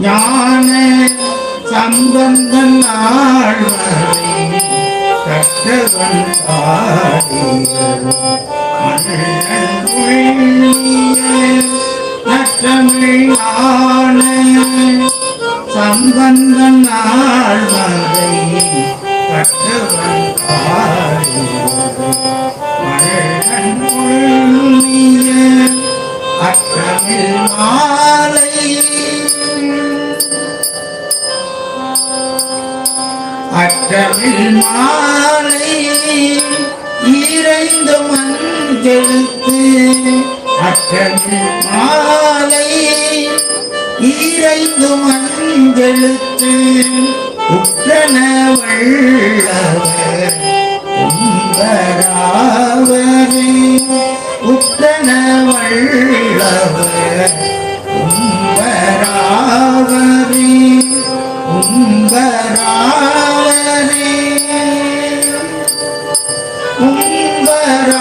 ஞான சம்பந்தன் ஆழ்வரை கற்றவன் பாடியரும் மன்னன் சம்பந்தன் ஆழ்வரை அற்றமிழ் அற்றமில் மாலையில் இறைந்த மஞ்செழுத்து. அற்றமில் மாலையில் இறைந்த மஞ்செழுத்து. உற்றன வள்ளவர் உம்பராவரே உற்றன வள்ளவர் உம்பராவரே உம் Umbara.